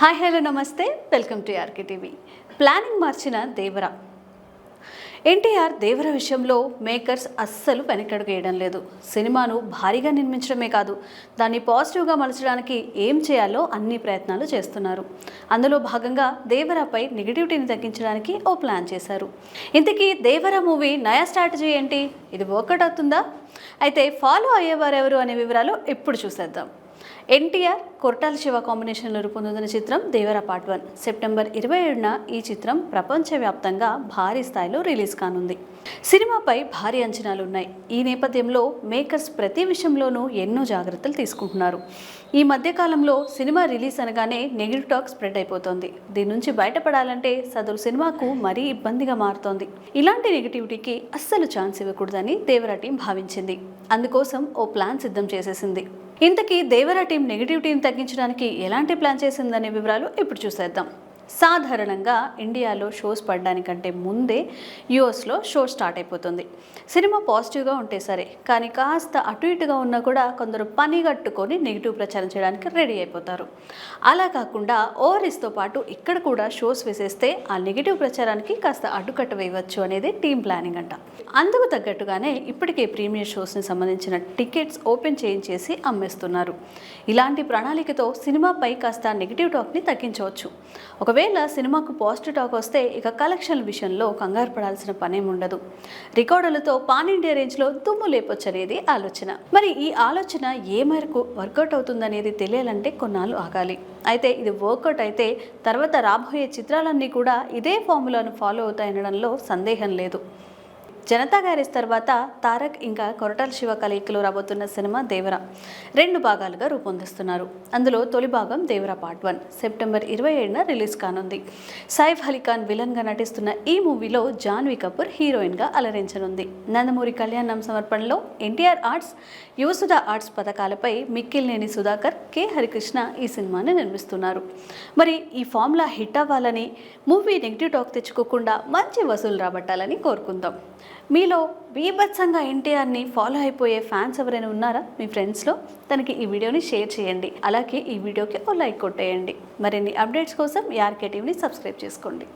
Hi hello నమస్తే. Welcome to RK TV. Planning మార్చిన దేవర. ఎన్టీఆర్ దేవర విషయంలో మేకర్స్ అస్సలు వెనకడుగు వేయడం లేదు. సినిమాను భారీగా నిర్మించడమే కాదు దాన్ని పాజిటివ్గా మలచడానికి ఏం చేయాలో అన్ని ప్రయత్నాలు చేస్తున్నారు. అందులో భాగంగా దేవరపై నెగిటివిటీని తగ్గించడానికి ఓ ప్లాన్ చేశారు. ఇంతకీ దేవర మూవీ నయా స్ట్రాటజీ ఏంటి? ఇది వర్కౌట్ అవుతుందా? అయితే ఫాలో అయ్యేవారెవరు అనే వివరాలు ఇప్పుడు చూసేద్దాం. ఎన్టీఆర్ కొరటాల శివ కాంబినేషన్లో రూపొందుతున్న చిత్రం దేవర పార్ట్ వన్. సెప్టెంబర్ ఇరవై ఏడున ఈ చిత్రం ప్రపంచవ్యాప్తంగా భారీ స్థాయిలో రిలీజ్ కానుంది. సినిమాపై భారీ అంచనాలు ఉన్నాయి ఈ నేపథ్యంలో మేకర్స్ ప్రతి విషయంలోనూ ఎన్నో జాగ్రత్తలు తీసుకుంటున్నారు. ఈ మధ్యకాలంలో సినిమా రిలీజ్ అనగానే నెగిటివ్ టాక్ స్ప్రెడ్ అయిపోతోంది. దీని నుంచి బయటపడాలంటే సదరు సినిమాకు మరీ ఇబ్బందిగా మారుతోంది. ఇలాంటి నెగిటివిటీకి అస్సలు ఛాన్స్ ఇవ్వకూడదని దేవరా టీం భావించింది. అందుకోసం ఓ ప్లాన్ సిద్ధం చేసేసింది. ఇంతకీ దేవరా టీం నెగిటివిటీని తగ్గించడానికి ఎలాంటి ప్లాన్ చేసిందనే వివరాలు ఇప్పుడు చూసేద్దాం. సాధారణంగా ఇండియాలో షోస్ పడడానికంటే ముందే యూఎస్లో షో స్టార్ట్ అయిపోతుంది. సినిమా పాజిటివ్గా ఉంటే సరే కానీ కాస్త అటు ఇటుగా ఉన్నా కూడా కొందరు పని కట్టుకొని నెగిటివ్ ప్రచారం చేయడానికి రెడీ అయిపోతారు. అలా కాకుండా ఓవరీస్తో పాటు ఇక్కడ కూడా షోస్ వేసేస్తే ఆ నెగిటివ్ ప్రచారానికి కాస్త అడ్డుకట్ట వేయవచ్చు అనేది టీం ప్లానింగ్ అంట. అందుకు తగ్గట్టుగానే ఇప్పటికే ప్రీమియర్ షోస్ని సంబంధించిన టికెట్స్ ఓపెన్ చేయించేసి అమ్మేస్తున్నారు. ఇలాంటి ప్రణాళికతో సినిమాపై కాస్త నెగిటివ్ టాక్ని తగ్గించవచ్చు. ఒకవేళ ఒకవేళ సినిమాకు పాజిటివ్ టాక్ వస్తే ఇక కలెక్షన్ విషయంలో కంగారు పడాల్సిన పనేం ఉండదు రికార్డులతో పాన్ ఇండియా రేంజ్లో దుమ్ము లేపొచ్చు అనేది ఆలోచన. మరి ఈ ఆలోచన ఏ మేరకు వర్కౌట్ అవుతుందనేది తెలియాలంటే కొన్నాళ్ళు ఆగాలి. అయితే ఇది వర్కౌట్ అయితే తర్వాత రాబోయే చిత్రాలన్నీ కూడా ఇదే ఫార్ములాను ఫాలో అవుతాయనడంలో సందేహం లేదు. జనతా గ్యారేజ్ తర్వాత తారక్ ఇంకా కొరటాల శివ కలయికలో రాబోతున్న సినిమా దేవర. రెండు భాగాలుగా రూపొందిస్తున్నారు. అందులో తొలి భాగం దేవర పార్ట్ వన్. సెప్టెంబర్ ఇరవై ఏడున రిలీజ్ కానుంది. సైఫ్ అలీ ఖాన్ విలన్గా నటిస్తున్న ఈ మూవీలో జాన్వీ కపూర్ హీరోయిన్గా అలరించనుంది. నందమూరి కళ్యాణం సమర్పణలో ఎన్టీఆర్ ఆర్ట్స్ యువసుధ ఆర్ట్స్ పథకాలపై మిక్కిలినేని సుధాకర్ కె. హరికృష్ణ ఈ సినిమాని నిర్మిస్తున్నారు. మరి ఈ ఫామ్లా హిట్ అవ్వాలని మూవీ నెగిటివ్ టాక్ తెచ్చుకోకుండా మంచి వసూలు రాబట్టాలని కోరుకుందాం. మీలో బీభత్సంగా ఎన్టీఆర్ని ఫాలో అయిపోయే ఫ్యాన్స్ ఎవరైనా ఉన్నారా మీ ఫ్రెండ్స్లో? తనకి ఈ వీడియోని షేర్ చేయండి. అలాగే ఈ వీడియోకి ఓ లైక్ కొట్టేయండి. మరిన్ని అప్డేట్స్ కోసం యార్కే టీవీని సబ్స్క్రైబ్ చేసుకోండి.